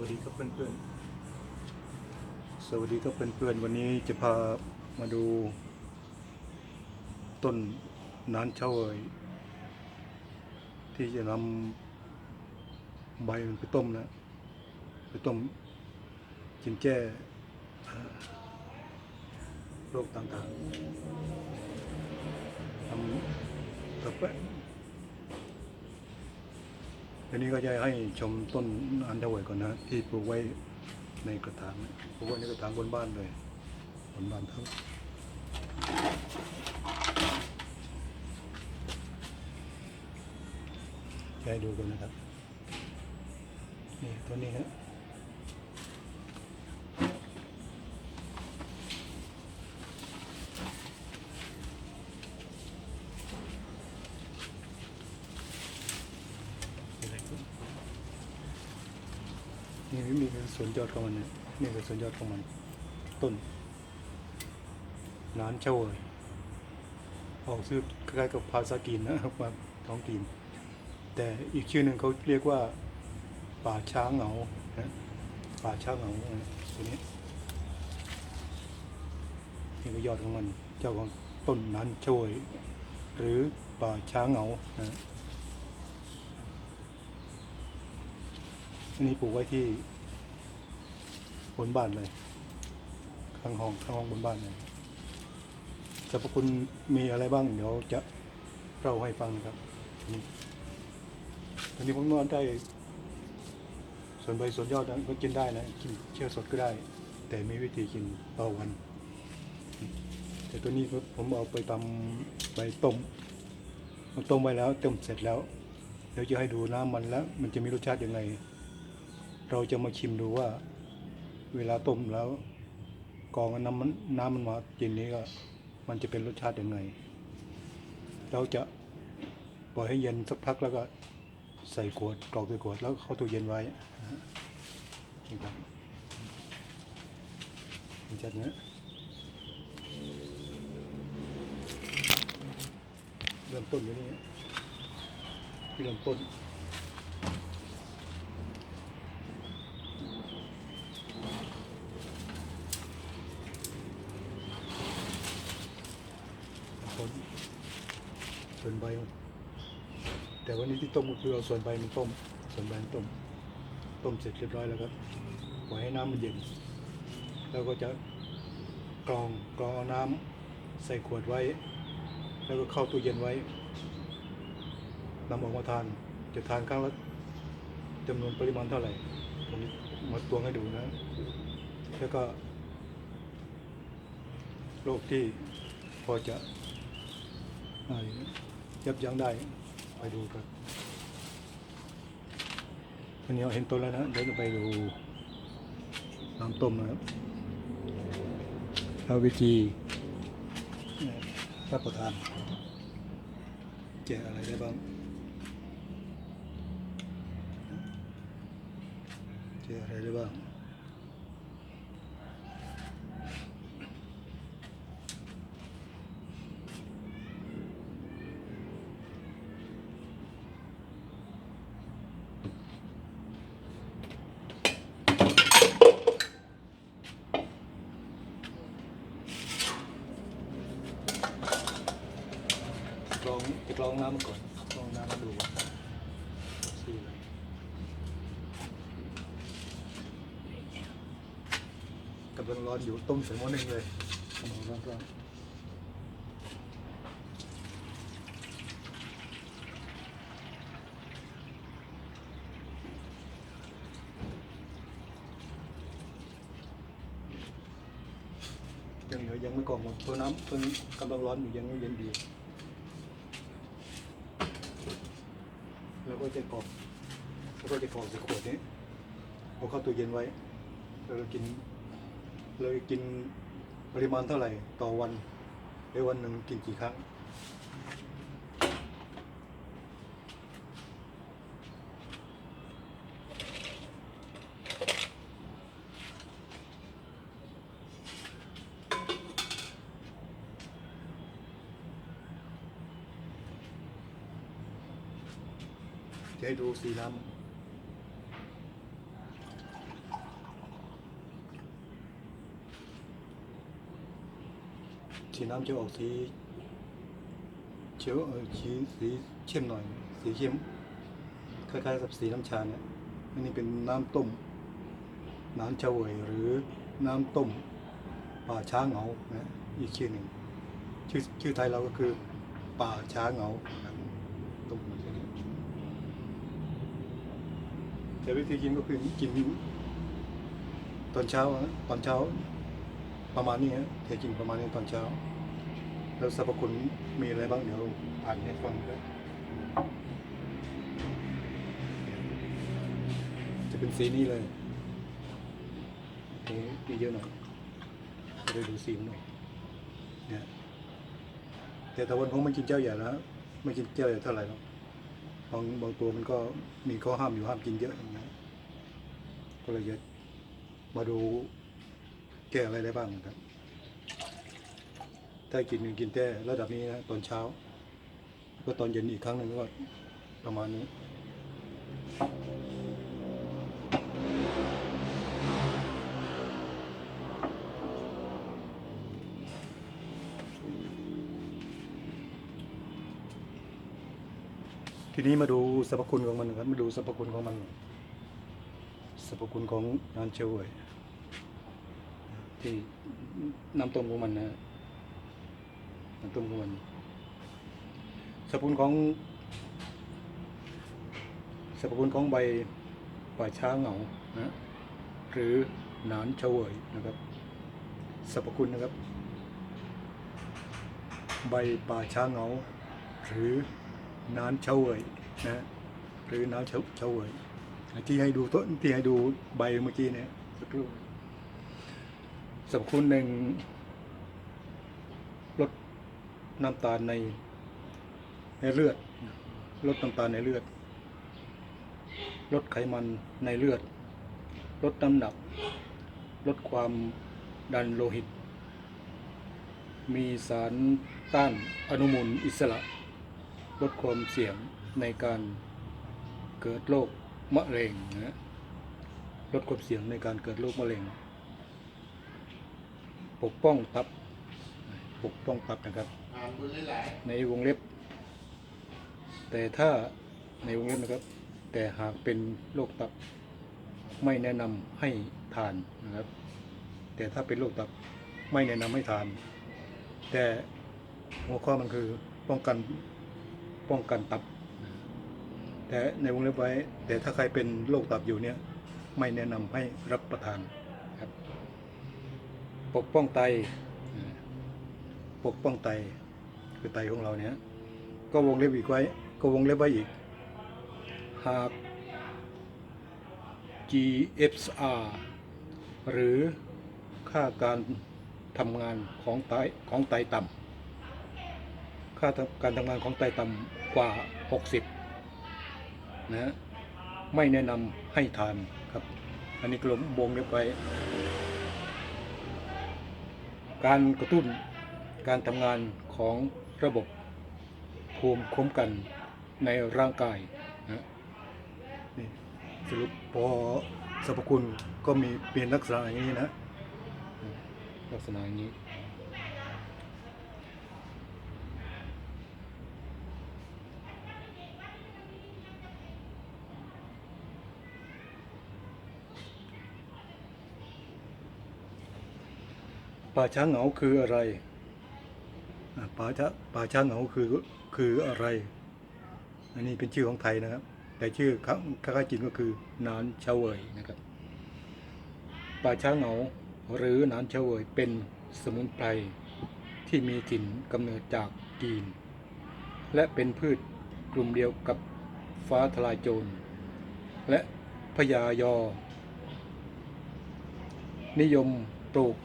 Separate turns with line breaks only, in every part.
วัสดีครับเพื่อนๆ สวัสดีครับเพื่อนๆ วันนี้จะพามาดู ต้นนานเฉาเวยที่จะนำใบมันไปต้มนะ ไปต้มกินแก้โรคต่างๆทำกาแฟทีนี้ก็จะให้ชมต้นอันเดอร์เวยก่อนนะ ที่ปลูกไว้ในกระถางปลูกไว้ในกระถางบนบ้านเลยบนบ้านทั้งจะให้ดูกันนะครับ นี่ตัวนี้ครับะไรครับ นี่มีคือ ส่วนยอดของมันเนี่ยนี่คือส่วนยอดของมัน ต้นนานเช่าเวยออกชื่อคล้ายๆกับภาษากีนนะครับว่าท้องกีนแต่อีกชื่อหนึ่งเขาเรียกว่า ป่าช้างเหงานะป่าช้างเหงาตัวนี้นี่ก็ยอดของมันเจ้าของต้นนานช่วย หรือป่าช้างเหงานะอันนี้ปลูกไว้ที่ บนบ้านเลยข้างห้องข้างห้องบนบ้านเลยสรรพคุณมีอะไรบ้าง เดี๋ยวจะเล่าให้ฟังนะครับตอนนี้ผมนอนได้ ส่วนใบส่วนยอดนั้นก็กินได้นะกินเชื่อสดก็ได้ แต่มีวิธีกินต่อวัน แต่ตัวนี้ผมเอาไปทำไปต้มมันต้มไว้แล้วต้มเสร็จแล้วเดี๋ยวจะให้ดูน้ำมันแล้ว มันจะมีรสชาติยังไง เราจะมาชิมดูว่า เวลาต้มแล้วกองน้ำมันน้ำมันมาเย็นนี้ก็ มันจะเป็นรสชาติยังไง เราจะปล่อยให้เย็นสักพักแล้วก็ใส่ขวดกรอกใส่ขวดแล้วเข้าตู้เย็นไว้นี่ครับจัดเนี้ยเริ่มต้นอยู่นี่ที่เริ่มต้น ผล ส่วนใบมันแต่วันนี้ที่ต้มก็คือเอาส่วนใบมันต้ม ส่วนใบมันต้ม ต้มเสร็จเรียบร้อยแล้วก็ปล่อยให้น้ำมันเย็น แล้วก็จะกรองกรองเอาน้ำใส่ขวดไว้ แล้วก็เข้าตู้เย็นไว้นำออกมาทาน จะทานครั้งละจำนวนปริมาณเท่าไหร่ผมมาตวงให้ดูนะ แล้วก็โรคที่พอจะอ่า ยับยั้งได้ ไปดูครับอันนี้เราเห็นต้นแล้วนะเดี๋ยวจะไปดูน้ำต้มนะครับแล้ววิธีรับประทานแกะอะไรได้บ้างแกะอะไรได้บ้าง กรองจะกรองน้ำมาก่อนกรองน้ำมาดูว่าสีอะไรกำลัง ร้อนอยู่ต้มใส่หม้อหนึ่งเลยกำลังร้อนร้อนยังเหลือยังไม่กรองหมดตัวน้ำตัวกำลังร้อนอยู่ยังไม่เย็นดีแล้วก็จะกรอกแล้วก็จะกรอกใส่ขวดนี้เอาเข้าตู้เย็นไว้แล้วเรากิน เรากินปริมาณเท่าไหร่ต่อวันในวันหนึ่งกินกี่ครั้ง จะให้ดูสีน้ำ สี น้ำจะออกสีเขียวเออสีสีเข้มหน่อย สีเข้มคล้ายๆกับสีน้ำชาเนี่ยอันนี้เป็นน้ำต้ม น้ำเฉวยหรือน้ำต้มป่าช้าเหงานะอีกชื่อหนึ่งชื่อชื่อไทยเราก็คือป่าช้าเหงาต้มแบบนี้แต่วิธีกินก็คือกินตอนเช้าอะตอนเช้าประมาณนี้ฮะเทกินประมาณนี้ตอนเช้า แล้วสรรพคุณมีอะไรบ้างเดี๋ยวอ่านให้ฟังครับจะเป็นสีนี้เลยนี่มีเยอะหน่อยจะได้ดูสีหน่อยเนี่ยแต่ตะวันคงไม่กินเจ้าใหญ่แล้วไม่กินเจ้าใหญ่เท่าไหร่หรอกบางบางตัวมันก็มีข้อห้ามอยู่ห้ามกินเยอะอย่างเงี้ยก็เลยจะมาดูแก้อะไรได้บ้างครับ ถ้ากินกินแต่ระดับนี้นะตอนเช้า ก็ตอนเย็นอีกครั้งหนึ่งก็ประมาณนี้ทีนี้มาดูสรรพคุณของมันนะครับ มาดูสรรพคุณของมัน สรรพคุณของนานเชลเวยที่น้ำต้มของมันนะ น้ำต้มของมันสรรพคุณของสรรพคุณของใบป่าช้าเหงานะหรือหนานเฉวยนะครับสรรพคุณนะครับ ใบป่าช้าเหงา หรือหนานเฉวยนะหรือหนานเฉเฉวยที่ให้ดูต้นที่ให้ดูใบเมื่อกี้เนี่ยสักครู่สรรพคุณหนึ่งลด น้ำตาลในในเลือด ลดน้ำตาลในเลือด ลดไขมันในเลือด ลดน้ำหนัก ลดความดันโลหิต มีสารต้านอนุมูลอิสระ ลดความเสี่ยงในการเกิดโรคมะเร็งนะลดความเสี่ยงในการเกิดโรคมะเร็ง ปกป้องตับ ปกป้องตับนะครับ
อ่านบุญหลาย
ในวงเล็บ แต่ถ้าในวงเล็บนะครับ แต่หากเป็นโรคตับไม่แนะนำให้ทานนะครับ แต่ถ้าเป็นโรคตับไม่แนะนำให้ทาน แต่หัวข้อมันคือป้องกันป้องกันตับ แต่ในวงเล็บไว้ แต่ถ้าใครเป็นโรคตับอยู่เนี่ย ไม่แนะนำให้รับประทานครับ ปกป้องไต ปกป้องไตคือไตของเราเนี่ยก็วงเล็บอีกไว้ ก็วงเล็บไว้อีก หาก GFR หรือค่าการทำงานของไตของไตต่ำค่าการทำงานของไตต่ำกว่า 60 นะฮะไม่แนะนำให้ทานครับ อันนี้กลมวงเล็บไว้ การกระตุ้น การทำงานของระบบภูมิคุ้มกันในร่างกายนะนี่สรุปพอสรรพคุณก็มีเปลี่ยนลักษณะอย่างนี้นะลักษณะอย่างนี้ป่าช้างเหงาคืออะไร ป่าช้าป่าช้างเหงาคือคืออะไร อันนี้เป็นชื่อของไทยนะครับ แต่ชื่อข้าข้าจีนก็คือนานเฉวยนะครับ ป่าช้างเหงาหรือนานเฉวยเป็นสมุนไพรที่มีถิ่นกำเนิดจากจีน และเป็นพืชกลุ่มเดียวกับฟ้าทลายโจร และพญายอ นิยมปลูก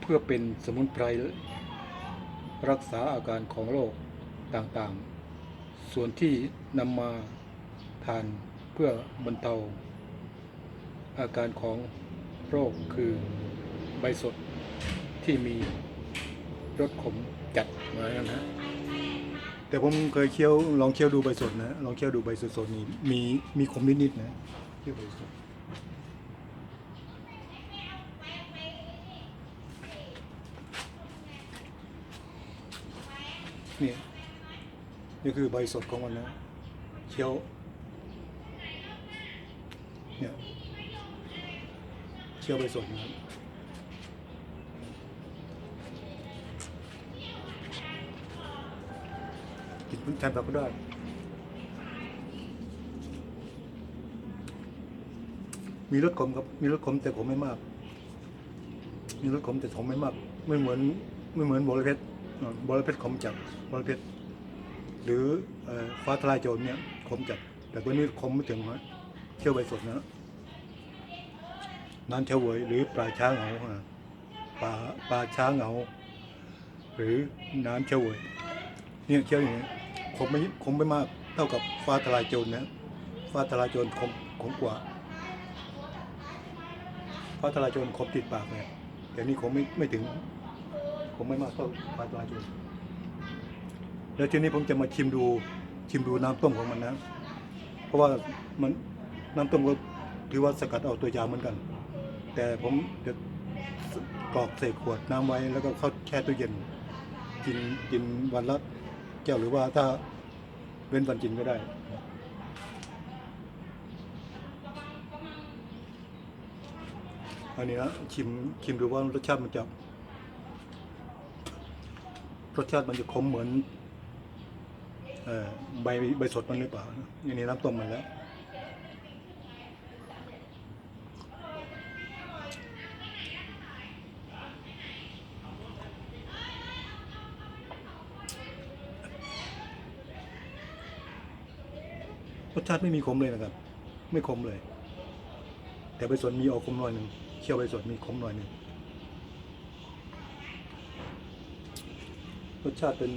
เพื่อเป็นสมุนไพร รักษาอาการของโรคต่างๆ ส่วนที่นำมาทานเพื่อบรรเทาอาการของโรคคือใบสดที่มีรสขมจัดเหมือนกันนะแต่ผมเคยเคี้ยวลองเคี้ยวดูใบสดนะลองเคี้ยวดูใบสดๆนี่มีมีขมนิดๆนะเคี้ยวใบสด นี่นี่คือใบสดของมันนะเคี้ยวเนี่ยเคี้ยวใบสดนะครับกินแทนแบบก็ได้มีรสขมครับ มีรสขมแต่ขมไม่มาก มีรสขมแต่ขมไม่มาก ไม่เหมือนไม่เหมือนบอระเพ็ดอ่า บอระเพ็ดขมจัดบอระเพ็ดหรือฟ้าทลายโจรเนี่ยขมจัด แต่ตัวนี้ขมไม่ถึงนะเคี่ยวใบสดนะน้ำเฉวยหรือปลาช้างเหงาปลาปลาช้างเหงา หรือน้ำเฉวยเนี่ยเคี่ยวอย่างนี้ขมไม่ขมไม่มากเท่ากับฟ้าทลายโจรนะฟ้าทลายโจรขมขมกว่าฟ้าทลายโจรขมติดปากเลยแต่นี่ขมไม่ไม่ถึง ขมไม่มากเท่าฟ้าทลายโจรแล้วทีนี้ผมจะมาชิมดูชิมดูน้ำต้มของมันนะ เพราะว่ามันน้ำต้มก็ถือว่าสกัดเอาตัวยาเหมือนกัน แต่ผมจะกรอกใส่ขวดน้ำไว้แล้วก็เข้าแช่ตู้เย็น กินกินวันละแก้วหรือว่าถ้าเว้นวันกินก็ได้อันนี้นะชิมชิมดูว่ารสชาติมันจะ รสชาติมันจะขมเหมือนอใบใบสดมันหรือเปล่านะอันนี้น้ำต้มมันแล้วรสชาติไม่มีขมเลยนะครับ ไม่ขมเลย แต่ใบสนมีออกขมหน่อยหนึ่งเคี่ยวใบสนมีขมหน่อยหนึ่ง รสชาติเป็น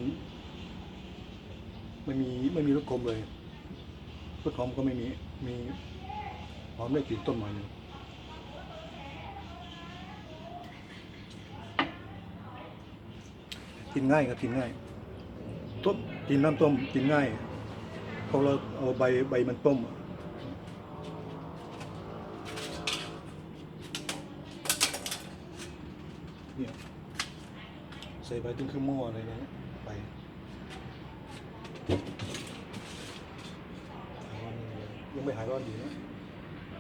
ไม่มีไม่มีรสขมเลยรสหอมก็ไม่มีมีหอมได้กลิ่นต้นหน่อยหนึ่งกินง่ายครับกินง่ายต้มกินน้ำต้มกินง่ายเพราะเราเอาใบใบมันต้มอะ เนี่ย ใส่ไปตึ้งคือหม้ออะไรเนี่ยไปยังไม่หายร้อนดีนะ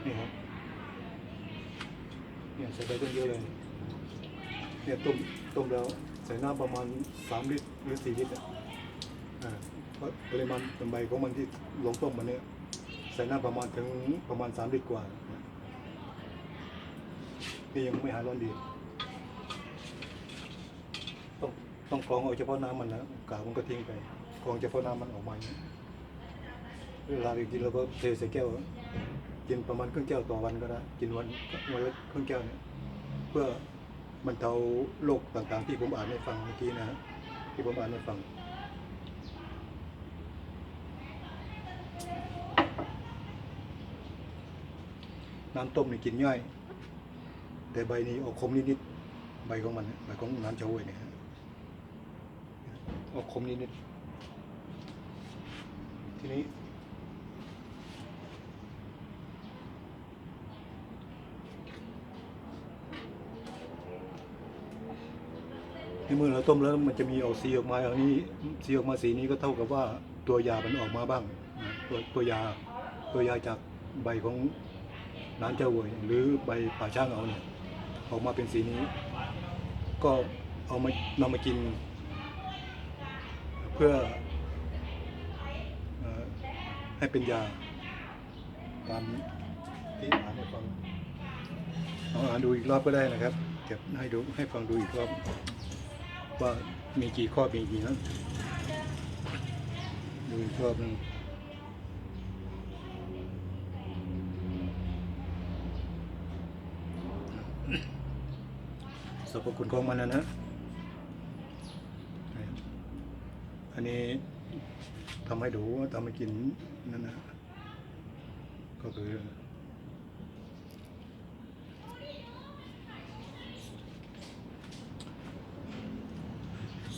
นี่ครับเนี่ยใส่ไปตึ้งเยอะเลยเนี่ยต้มต้มแล้วใส่น้ำประมาณสามลิตรหรือสี่ลิตรอะอ่าเพราะปริมาณเป็นใบของมันที่ลงต้มมาเนี่ยใส่น้ำประมาณถึงประมาณสามลิตรกว่านี่ยังไม่หายร้อนดี ต้องกรองเอาเฉพาะน้ำมันนะกากมันก็ทิ้งไปกรองเฉพาะน้ำมันออกมาอย่างนี้เวลาไปกินเราก็เทใส่แก้วกินประมาณครึ่งแก้วต่อวันก็ได้กินวันวันละครึ่งแก้วเนี่ยเพื่อมันเทาโรคต่างๆ ที่ผมอ่านให้ฟังเมื่อกี้นะฮะที่ผมอ่านให้ฟังน้ำต้มนี่กินง่ายแต่ใบนี้ออกคมนิดๆใบของมันใบของน้ำเฉาวยเนี่ย ออกคมนิดๆทีนี้ ในเมื่อเราต้มแล้วมันจะมีออกสีออกมาอย่างนี้สีออกมาสีนี้ก็เท่ากับว่าตัวยามันออกมาบ้างตัวตัวยาตัวยาจากใบของน้ำเจ้าเวยหรือใบป่าช่างเอาเนี่ยออกมาเป็นสีนี้ ก็เอามานำมากิน เพื่ออให้เป็นยาตามที่อ่านให้ฟังเอาอ่านดูอีกรอบก็ได้นะครับเก็บให้ดูให้ฟังดูอีกรอบว่ามีกี่ข้อมีกี่นั้นดูอีกรอบนึงสรรพคุณของมันนะนะ อันนี้ทำให้ดูทำให้กินนั่นนะก็คือ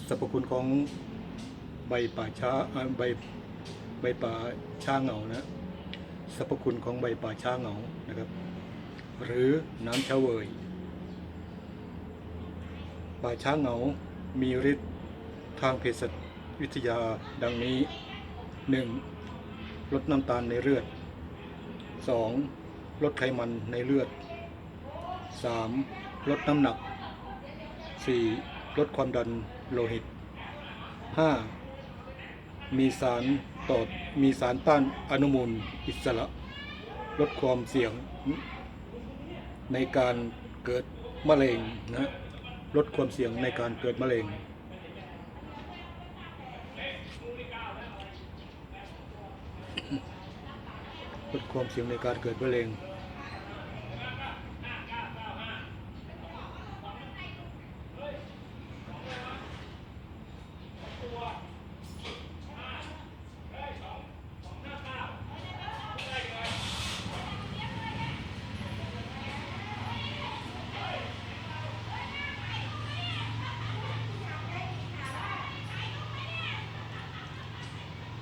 สรรพคุณของใบป่าช้าใบใบป่าช้าเหงานะสรรพคุณของใบป่าช้าเหงานะครับ หรือน้ำเฉาเวยป่าช้าเหงามีฤทธิ์ทางเภสัช วิทยาดังนี้ 1. ลดน้ำตาลในเลือด 2. ลดไขมันในเลือด 3. ลดน้ำหนัก 4. ลดความดันโลหิต 5. มีสารตอดมีสารต้านอนุมูลอิสระ ลดความเสี่ยง ในการเกิดมะเร็งนะลดความเสี่ยงในการเกิดมะเร็ง ลดความเสี่ยงในการเกิดมะเร็ง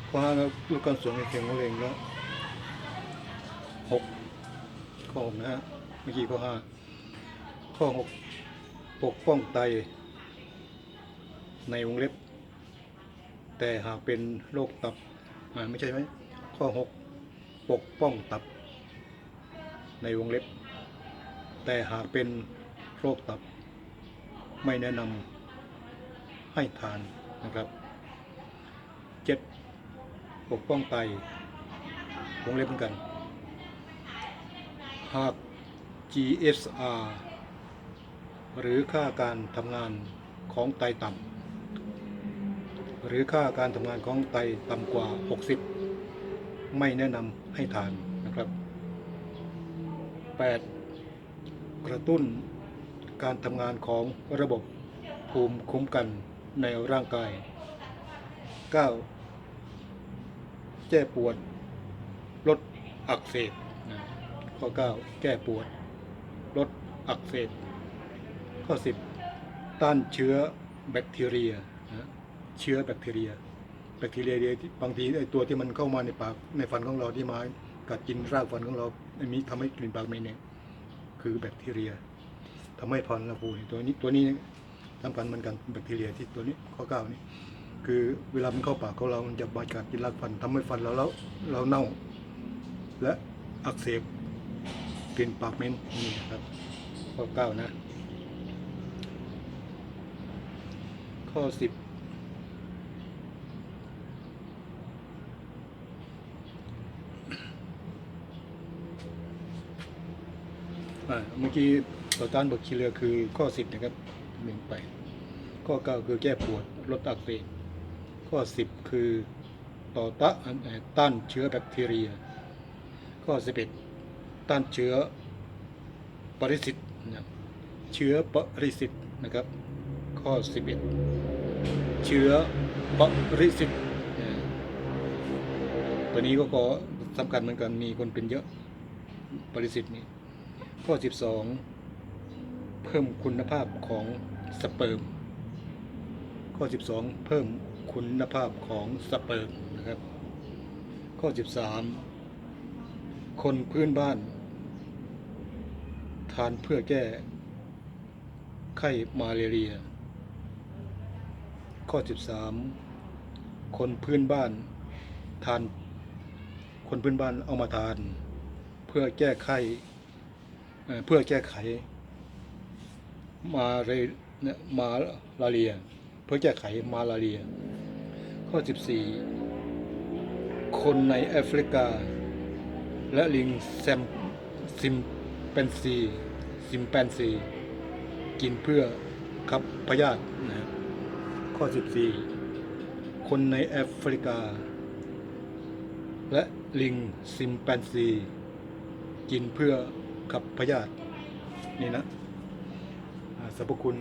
ข้อห้าครับลดการเสื่อมในเสียงมะเร็งแล้ว ข้อหกนะฮะเมื่อกี้ข้อห้าข้อหกปกป้องไต ในวงเล็บ แต่หากเป็นโรคตับอ่าไม่ใช่ไหมข้อหกปกป้องตับ ในวงเล็บ แต่หากเป็นโรคตับ ไม่แนะนำให้ทานนะครับเจ็ดปกป้องไตวงเล็บเหมือนกัน หาก GSR หรือค่าการทำงานของไตต่ำหรือค่าการทำงานของไตต่ำกว่า 60 ไม่แนะนำให้ทานนะครับ 8. กระตุ้นการทำงานของระบบภูมิคุ้มกันในร่างกาย 9. แก้ปวด ลดอักเสบ ข้อ 9 แก้ปวด ลดอักเสบ ข้อ 10 ต้านเชื้อแบคทีเรียนะเชื้อแบคทีเรีย แบคทีเรียที่บางทีไอตัวที่มันเข้ามาในปากในฟันของเราที่มากัดกินรากฟันของเราอันนี้ทำให้กลิ่นปากเหม็นเนี่ยคือแบคทีเรียทำให้ฟันเราฟูตัวนี้ตัวนี้สำคัญเหมือนกันแบคทีเรียที่ตัวนี้ข้อ9นี้คือเวลามันเข้าปากของเรา มันจะบาดกัดกินรากฟันทำให้ฟันเราแล้วเราเน่า และอักเสบ กลิ่นปากเม็นนี่นะครับข้อเก้านะ ข้อสิบเมื่อกี้ต่อต้านแบคทีเรียคือข้อสิบนะครับหนึ่งไป ข้อเก้าคือแก้ปวดลดอักเสบข้อ10คือต่อต้านเอ่อต้านเชื้อแบคทีเรีย ข้อ11 ต้านเชื้อปริสิตนะเชื้อปริสิตนะครับ ข้อ 11 เชื้อปริสิตเอ่อตัวนี้ก็ก็สำคัญเหมือนกันมีคนเป็นเยอะปริสิตนี้ ข้อ 12 เพิ่มคุณภาพของสเปิร์มข้อ 12 เพิ่มคุณภาพของสเปิร์มนะครับ ข้อ 13 คนพื้นบ้าน ทานเพื่อแก้ไข้มาเรีย ข้อ 13 คนพื้นบ้านทาน คนพื้นบ้านเอามาทาน เพื่อแก้ไข้เเพื่อแก้ไข มาเรเนี่ยมาลาเรีย เพื่อแก้ไขมาลาเรีย ข้อ 14 คนในแอฟริกา และลิงแซมซิมเปนซี ซิมแปนซี กินเพื่อขับพยาธินะข้อ 14 คนในแอฟริกา และลิงซิมแปนซี กินเพื่อขับพยาธินี่นะสรรพคุณ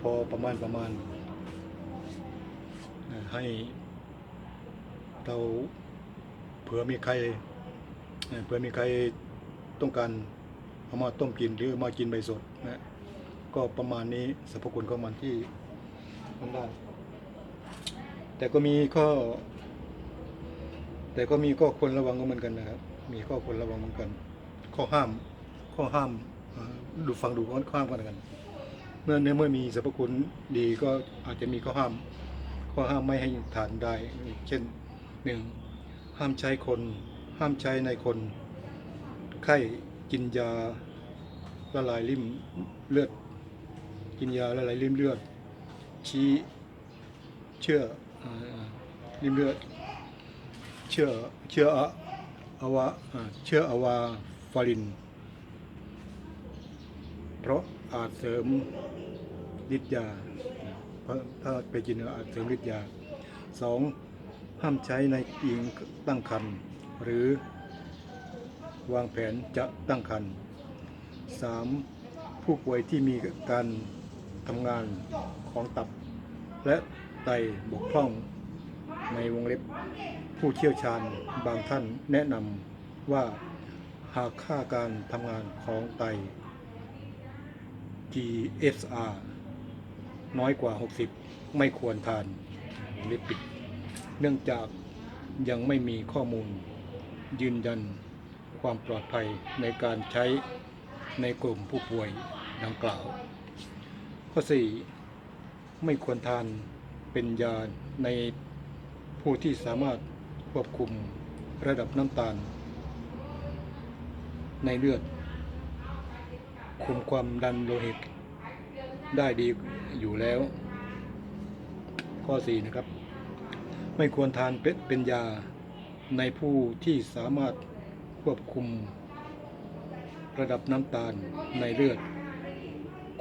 พอประมาณประมาณ ให้เราเผื่อมีใครเผื่อมีใครต้องการ เอามาต้มกินหรือมากินใบสดนะก็ประมาณนี้สรรพคุณของมันที่มันได้ แต่ก็มีข้อ แต่ก็มีข้อควรระวังก็เหมือนกันนะครับ มีข้อควรระวังเหมือนกัน ข้อห้าม ข้อห้ามดูฟังดูข้อห้ามกันกัน เมื่อเนื้อเมื่อมีสรรพคุณดีก็อาจจะมีข้อห้าม ข้อข้อห้ามไม่ให้ทานได้ เช่นหนึ่งห้ามใช้คน ห้ามใช้ในคนไข้ กินยาละลายริ่มเลือด กินยาละลายริ่มเลือด ชี้เชื่อริ่มเลือด เชื่อเชื่ออะอวะอ่าเชื่ออวาฟาริน เพราะอาจเสริมฤทธิ์ยาถ้าไปกินอาจเสริมฤทธิ์ยาสองห้ามใช้ในหญิงตั้งครรภ์หรือ วางแผนจะตั้งครรภ์สามผู้ป่วยที่มีการทำงานของตับ และไตบกพร่องในวงเล็บ ผู้เชี่ยวชาญบางท่านแนะนำว่าหากค่าการทำงานของไต GSR น้อยกว่า 60 ไม่ควรทานลิปิด เนื่องจากยังไม่มีข้อมูลยืนยัน ความปลอดภัยในการใช้ในกลุ่มผู้ป่วยดังกล่าว ข้อ 4 ไม่ควรทานเป็นยาในผู้ที่สามารถควบคุมระดับน้ำตาล ในเลือด คุมความดันโลหิต ได้ดีอยู่แล้ว ข้อ 4 นะครับ ไม่ควรทานเป็นเป็นยาในผู้ที่สามารถ ควบคุมระดับน้ำตาลในเลือด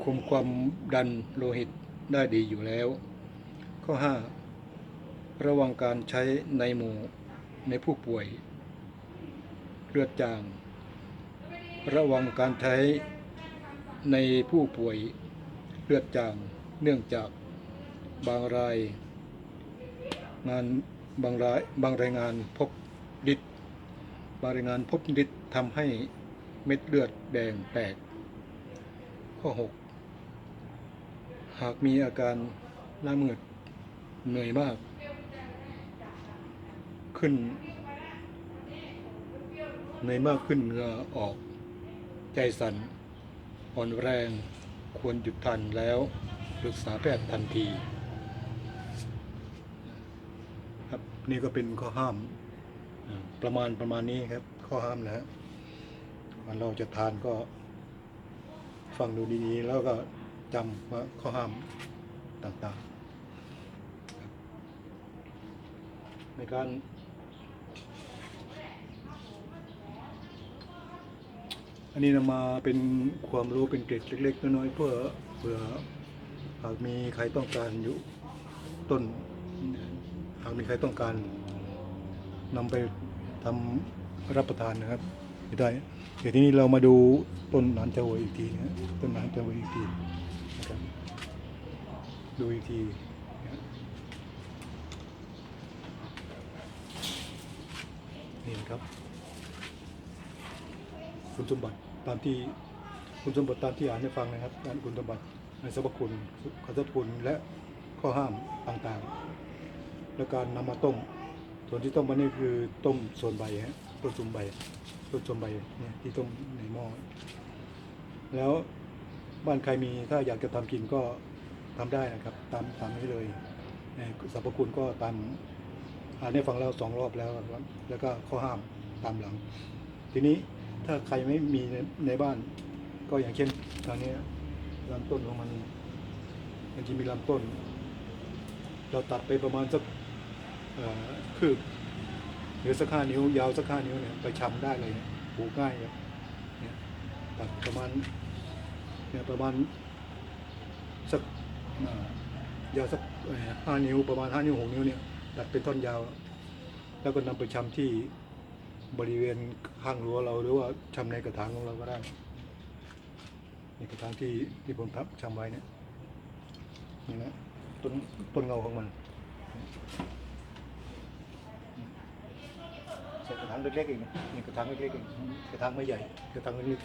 คุมความดันโลหิตได้ดีอยู่แล้ว ข้อ 5 ระวังการใช้ในหมู่ในผู้ป่วย เลือดจาง ระวังการใช้ในผู้ป่วยเลือดจาง เนื่องจากบางรายงานบางรายบางรายงานพบฤทธิ์ บรายงานพบฤทธิ์ทำให้เม็ดเลือดแดงแตก ข้อ 6 หากมีอาการหน้ามืดเหนื่อยมาก ขึ้นเหนื่อยมากขึ้นเหงื่อออกใจสั่นอ่อนแรงควรหยุดทันแล้วปรึกษาแพทย์ทันที ครับนี่ก็เป็นข้อห้าม ประมาณประมาณนี้ครับ ข้อห้ามนะฮะก่อนเราจะทานก็ ฟังดูดีๆ แล้วก็จำว่าข้อห้ามต่างๆ ในการอันนี้นำมาเป็นความรู้เป็นเกร็ดเล็กๆน้อยๆเพื่อเผื่อหากมีใครต้องการอยู่ต้น หากมีใครต้องการ นำไปทำรับประทานนะครับไม่ได้เดี๋ยวทีนี้เรามาดูต้นหนานเจาหวยอีกทีนะต้นหนานเจาหวยอีกทีนะครับดูอีกทีนี่นะครับคุณสมบัติตามที่คุณสมบัติตามที่อ่านให้ฟังนะครับด้านคุณสมบัติในสรรพคุณข้อสรรพคุณและข้อห้ามต่างๆ และการนำมาต้ม ส่วนที่ต้มมันนี่คือต้มส่วนใบฮะต้นส่วนใบต้นส่วนใบเนี่ยที่ต้มในหม้อแล้วบ้านใครมีถ้าอยากจะทำกินก็ทำได้นะครับ ตามตามนี้เลยสรรพคุณก็ตามอ่านให้ฟังแล้วสองรอบแล้วครับแล้วก็ข้อห้ามตามหลัง ทีนี้ถ้าใครไม่มีในในบ้าน ก็อย่างเช่นทางนี้ลำต้นของมันมันจะมีลำต้น เราตัดไปประมาณสัก คืบหรือสักห้านิ้วยาวสักห้านิ้วเนี่ยไปชำได้เลยเนี่ยปลูกง่ายครับเนี่ยตัดประมาณเนี่ยประมาณสักยาวสักห้านิ้วประมาณห้านิ้วหกนิ้วเนี่ยตัดเป็นท่อนยาว แล้วก็นำไปชำที่บริเวณข้างรั้วเราหรือว่าชำในกระถางของเราก็ได้ในกระถางที่ที่ผมทับชำไว้เนี่ยนี่นะต้นต้นเงาของมัน ใส่กระถางเล็กๆเองนะนี่กระถางเล็กๆเองกระถางไม่ใหญ่กระถางเล็ก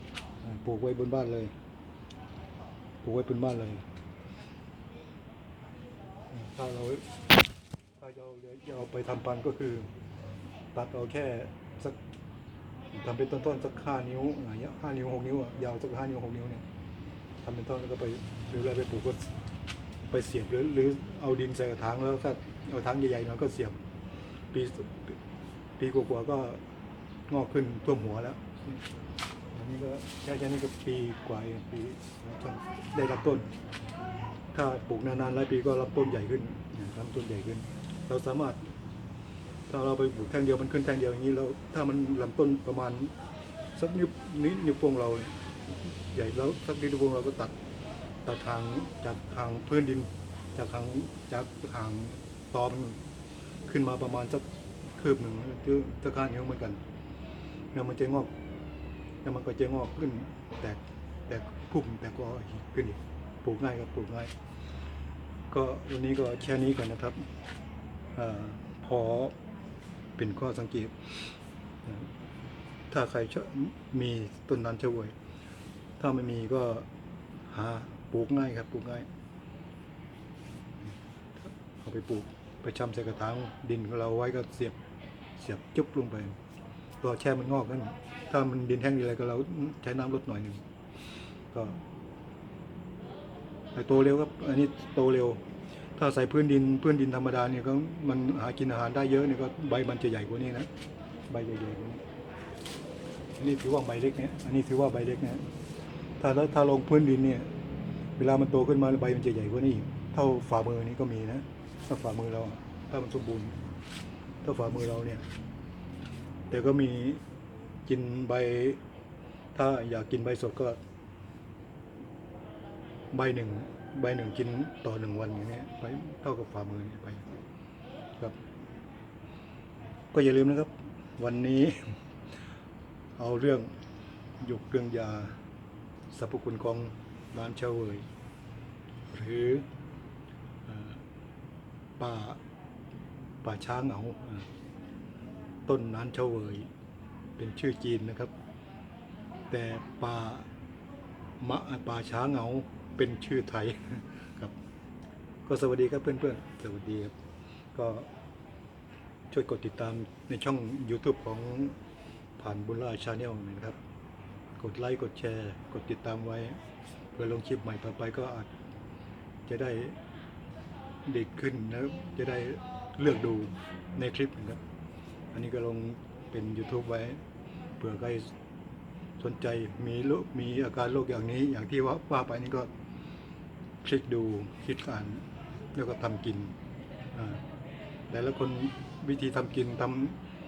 ๆปลูกไว้บนบ้านเลยปลูกไว้บนบ้านเลยถ้าเราถ้าเราจะเอาไปทำพันธุ์ก็คือ ตัดเอาแค่สักทำเป็นต้นๆสักห้านิ้วอะไรเงี้ยห้านิ้วหกนิ้วอะยาวสักห้านิ้วหกนิ้วเนี่ยทำเป็นต้นแล้วก็ไปหรืออะไรไปปลูกก็ไปเสียบหรือหรือเอาดินใส่กระถางแล้วก็เอาถังใหญ่ๆหน่อยก็เสียบปี ปีกว่าๆก็งอกขึ้นท่วมหัวแล้วอันนี้ก็แค่แค่นี้ก็ปีกว่าเองปีจนได้รับต้น ถ้าปลูกนานๆหลายปีก็รับต้นใหญ่ขึ้นเนี่ยรับต้นใหญ่ขึ้น เราสามารถ ถ้าเราไปปลูกแท่งเดียวมันขึ้นแท่งเดียวอย่างนี้แล้วถ้ามันลำต้นประมาณสักนิ้วนิ้วนิ้วโป้งเรา ใหญ่แล้วสักนิ้วโป้งเราก็ตัดตัดทางจากทางพื้นดิน จากทางจากทางตอมขึ้นมาประมาณสัก คืบหนึ่งคือจะการนิ้วเหมือนกัน แล้วมันจะงอก แล้วมันก็จะงอกขึ้น แตกแตกพุ่มแตกก็ขึ้นอีกปลูกง่ายครับปลูกง่าย ก็วันนี้ก็แค่นี้ก่อนนะครับอพอเป็นข้อสังเกต ถ้าใครมีต้นนั้นชะเวย ถ้าไม่มีก็หาปลูกง่ายครับปลูกง่าย เอาไปปลูกไปชำใส่กระถางดินของเราไว้ก็เสียบ เสียบจุ๊บลงไปรอแช่มันงอกนั่นถ้ามันดินแห้งอะไรก็เราใช้น้ำลดหน่อยหนึ่งก็แต่โตเร็วครับ อันนี้โตเร็ว ถ้าใส่พื้นดินพื้นดินธรรมดาเนี่ยก็มันหากินอาหารได้เยอะเนี่ยก็ใบมันจะใหญ่กว่านี้นะใบใหญ่ๆกว่านี้อันนี้ถือว่าใบเล็กเนี่ยอันนี้ถือว่าใบเล็กนะถ้าถ้าถ้าลงพื้นดินเนี่ย เวลามันโตขึ้นมาใบมันจะใหญ่กว่านี้อีกเท่าฝ่ามือนี้ก็มีนะถ้าฝ่ามือเราถ้ามันสมบูรณ์ ถ้าฝ่ามือเราเนี่ย แต่ก็มีกินใบ ถ้าอยากกินใบสดก็ ใบหนึ่งใบหนึ่งกินต่อหนึ่งวันอย่างนี้ไปเท่ากับฝ่ามือนี่ไปครับ ก็อย่าลืมนะครับ วันนี้ เอาเรื่องหยุกเรื่องยาสรรพคุณของน้ำเชาเวยหรืออป่า ป่าช้างเหงาอ่าต้นนานเฉาเวยเป็นชื่อจีนนะครับ แต่ป่ามะป่าช้าเหงาเป็นชื่อไทยครับ ก็สวัสดีครับเพื่อนๆ สวัสดีครับก็ช่วยกดติดตามในช่อง YouTube ของผ่านบุญล่าชาแนลนะครับ กดไลค์ กดแชร์ กดติดตามไว้ เพื่อลงคลิปใหม่ต่อไปก็อาจจะได้เด็กขึ้นนะครับจะได้ เลือกดูในคลิปนะครับ อันนี้ก็ลงเป็น YouTube ไว้เผื่อใครสนใจมีโรคมีอาการโรคอย่างนี้ อย่างที่ว่าว่าไปนี่ก็คลิกดูคลิกอ่านแล้วก็ทำกินแต่ละคนวิธีทำกินท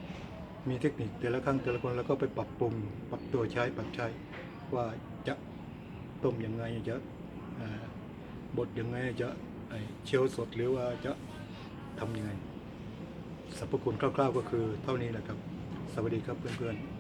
ำมีเทคนิคแต่ละครั้งแต่ละคนแล้วก็ไปปรับปรุงปรับตัวใช้ปรับใช้ว่าจะต้มยังไงจะบดยังไงจะเชียวสดหรือว่าจะ ทำยังไงสรรพคุณคร่าวๆก็คือเท่านี้แหละครับ สวัสดีครับเพื่อนๆ